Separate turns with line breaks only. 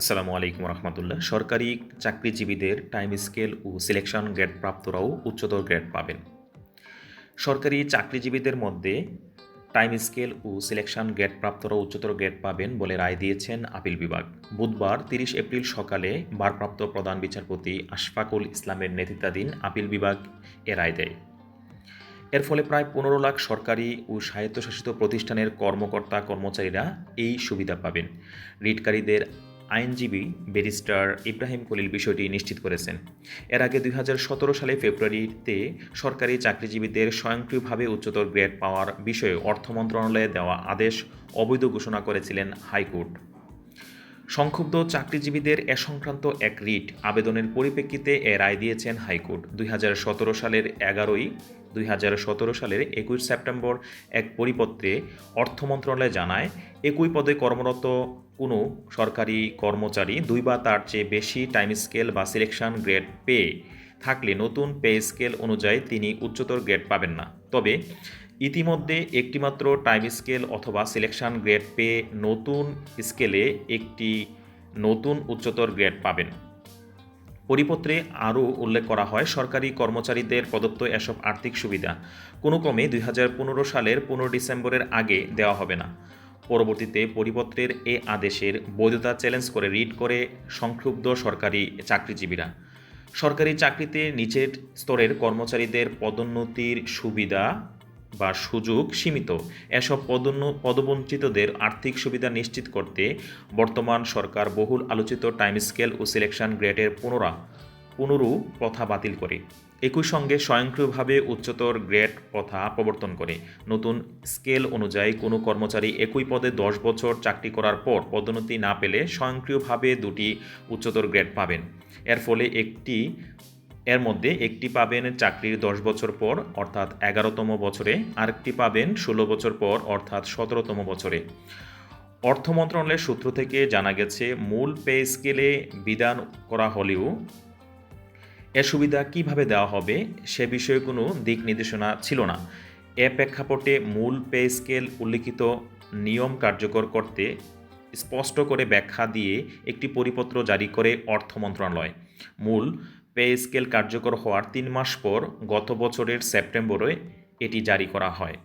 আসসালামু আলাইকুম রহমতুল্লাহ। সরকারি চাকরিজীবীদের টাইম স্কেল ও সিলেকশন গ্রেড প্রাপ্তরাও উচ্চতর গ্রেড পাবেন। সরকারি চাকরিজীবীদের মধ্যে টাইম স্কেল ও সিলেকশন গ্রেড প্রাপ্তরাও উচ্চতর গ্রেড পাবেন বলে রায় দিয়েছেন আপিল বিভাগ। বুধবার তিরিশ এপ্রিল সকালে ভারপ্রাপ্ত প্রধান বিচারপতি আশফাকুল ইসলামের নেতৃত্বাধীন আপিল বিভাগ এ রায় দেয়। এর ফলে প্রায় পনেরো লাখ সরকারি ও স্বায়ত্তশাসিত প্রতিষ্ঠানের কর্মকর্তা কর্মচারীরা এই সুবিধা পাবেন। রিটকারীদের আইনজীবী ব্যারিস্টার ইব্রাহিম কলিল বিষয়টি নিশ্চিত করেছেন। এর আগে দুই হাজার সতেরো সালে ফেব্রুয়ারিতে সরকারি চাকরিজীবীদের স্বয়ংক্রিয়ভাবে উচ্চতর গ্রেড পাওয়ার বিষয়ে অর্থ মন্ত্রণালয়ে দেওয়া আদেশ অবৈধ ঘোষণা করেছিলেন হাইকোর্ট। সংক্ষুব্ধ চাকরিজীবীদের এ সংক্রান্ত এক রিট আবেদনের পরিপ্রেক্ষিতে এ রায় দিয়েছেন হাইকোর্ট। দুই হাজার সতেরো সালের এগারোই দুই হাজার সতেরো সালের একুশ সেপ্টেম্বর এক পরিপত্রে অর্থ মন্ত্রণালয় জানায়, একই পদে কর্মরত কোনো সরকারি কর্মচারী দুই বা তার চেয়ে বেশি টাইম স্কেল বা সিলেকশন গ্রেড পেয়ে থাকলে নতুন পে স্কেল অনুযায়ী তিনি উচ্চতর গ্রেড পাবেন না। তবে ইতিমধ্যে একটিমাত্র টাইম স্কেল অথবা সিলেকশন গ্রেড পেয়ে নতুন স্কেলে একটি নতুন উচ্চতর গ্রেড পাবেন। পরিপত্রে আরও উল্লেখ করা হয়, সরকারি কর্মচারীদের প্রদত্ত এসব আর্থিক সুবিধা কোনো ক্রমে দুই সালের পনেরো ডিসেম্বরের আগে দেওয়া হবে না। পরবর্তীতে পরিপত্রের এ আদেশের বৈধতা চ্যালেঞ্জ করে রিট করে সংক্ষুব্ধ সরকারি চাকরিজীবীরা। সরকারি চাকরিতে নিচের স্তরের কর্মচারীদের পদোন্নতির সুবিধা বা সুযোগ সীমিত। এসব পদোন্ন, পদবঞ্চিতদের আর্থিক সুবিধা নিশ্চিত করতে বর্তমান সরকার বহুল আলোচিত টাইম স্কেল ও সিলেকশন গ্রেডের পুনরা, পুনরু প্রথা বাতিল করে। একই সঙ্গে স্বয়ংক্রিয়ভাবে উচ্চতর গ্রেড প্রথা প্রবর্তন করে। নতুন স্কেল অনুযায়ী কোনো কর্মচারী একই পদে দশ বছর চাকরি করার পর পদোন্নতি না পেলে স্বয়ংক্রিয়ভাবে দুটি উচ্চতর গ্রেড পাবেন। এর ফলে একটি এর মধ্যে একটি পাবেন চাকরির দশ বছর পর, অর্থাৎ এগারোতম বছরে, আরেকটি পাবেন ষোলো বছর পর, অর্থাৎ সতেরোতম বছরে। অর্থ মন্ত্রণালয়ের সূত্র থেকে জানা গেছে, মূল পে স্কেলে বিধান করা হলেও এ সুবিধা কীভাবে দেওয়া হবে সে বিষয়ে কোনো দিক নির্দেশনা ছিল না। এ প্রেক্ষাপটে মূল পে স্কেল উল্লিখিত নিয়ম কার্যকর করতে স্পষ্ট করে ব্যাখ্যা দিয়ে একটি পরিপত্র জারি করে অর্থ মন্ত্রণালয়। মূল পে স্কেল কার্যকর হওয়ার তিন মাস পর গত বছরের সেপ্টেম্বরে এটি জারি করা হয়।